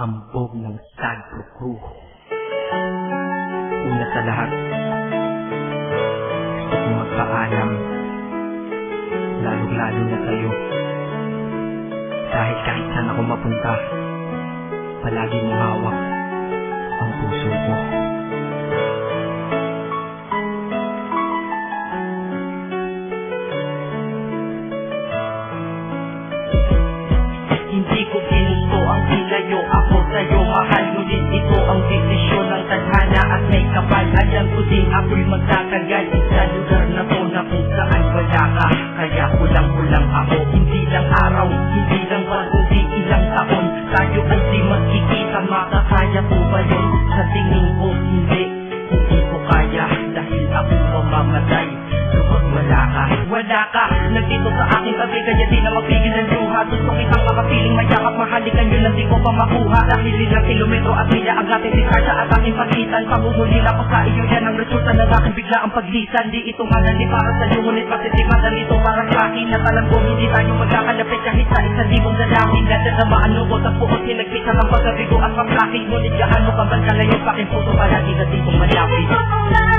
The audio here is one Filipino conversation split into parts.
hambog ng Sagro Crew. Una sa lahat, gusto magpaalam, lalong-lalo na sa'yo. Dahil kahit saan ako mapunta, palagi mong hawak ang puso ko. Hindi ko ginusto ang ilayo may kapal. Alam ko din ako'y magtatagal makapiling mayakap Mahalikan yun ang di ko pa makuha. Dahil ilang kilometro at milya Ang ating diskarta at aking pagitan. Panguhulil ako sa iyo Yan ang resulta ng aking bigla ang paglisan Di ito madali para sa iyo Ngunit pati di madali ito para sa akin At alam ko hindi tayo magkakalapit. Kahit sa isang libong dalangin Nadadamaan ko At buot hinagpit ka ng pagkabigo at paplakit Ngunit gaano ka man kalayo Sa aking puso palagi na di kong malapit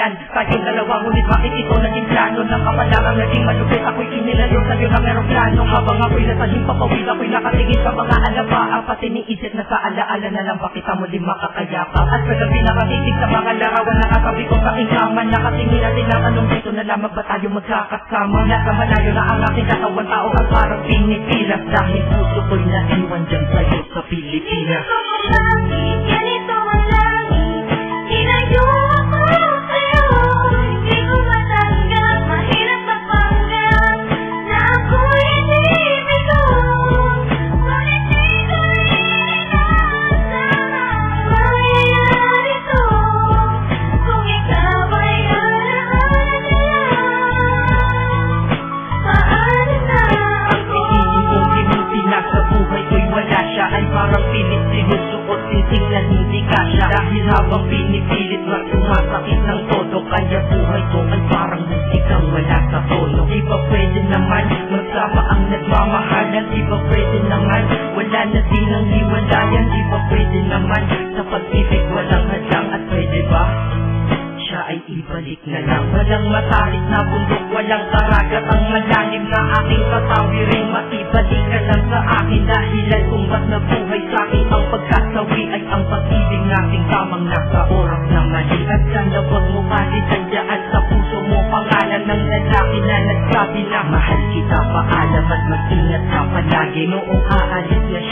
Nagmahalan Tayong dalawa Ngunit bakit ito naging plano Ng kapalarang naging malupit Ako'y kinilayo sa'yo ng aeroplano. Habang ako'y nasa himpapawid Ako'y nakatingin sa mga alabaan. Pati niisip na sa alaala na lang Bakit mo di makakayapa? At sa gabi nakatitig sa mga larawan Nakatabi ko sa ingkaman Nakatingin at tinatanong dito na lamang ba tayo magkakasama? Nasa malayo na ang aking katawan Tao at parang pinipilas. Dahil puso ko'y naiwan dyan sa'yo sa Pilipinas. Ganito hindi kasya Dahil habang pinipilit na sumasakit ng todo. Kaya buhay ko ay parang musikang wala sa tono Di ba pwede naman magsama ang nagmamahalan Di ba pwede naman nagsabi na Mahal kita paalam at mag-ingat ka palagi Noong aalis na siya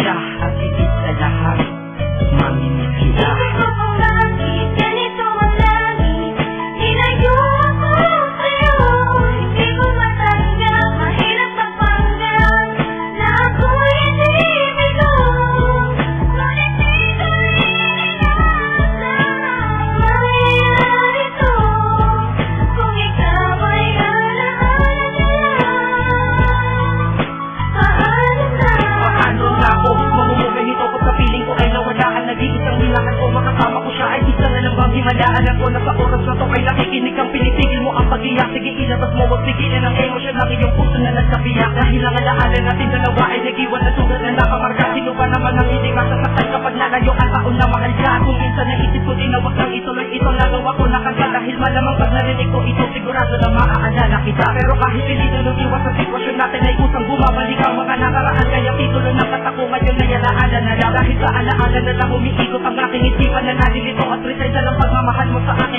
himalaan ako na sa oras na to ay nakikinig kang pinitigil mo ang pag-iyak. Sige ilabas mo wag tigilin ang emosyon ng iyong puso na nagkabiyak Dahil ang alaala natin dalawa ay nag-iwan na sugat na nakamarka Sino ba naman ang hindi masasaktan kapag nalayo ang taon na mahal ka? Kung minsan naisip ko din na wag nang ituloy ito Nagawa ko na kagad dahil malamang pag narinig ko ito Sigurado na maaalala kita. Pero kahit hindi nung iwas sa sitwasyon natin ay kusang bumabalik ang mga nakaraan. Kaya titulo ng katako ngayon na alaala na Dahil sa alaala na lang umiikot ang aking isipan na nalilito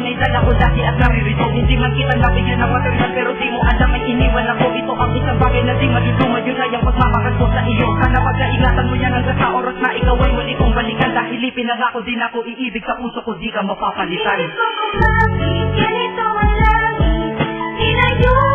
Pinagpapalitan ako dati at naririto Hindi man kita nabigyan ng material Pero di mo alam ay iniwan ako Ito ang isang bagay na di maluluma Yun ay ang pagmamahal ko sa iyo Sana pagkaingatan mo yan hanggang sa oras na ikaw ay muli kong balikan Dahil ipinangako din ako iibig sa puso ko Di ka mapapalitan Ganito ko lagi, ganito ang lagi Tinayo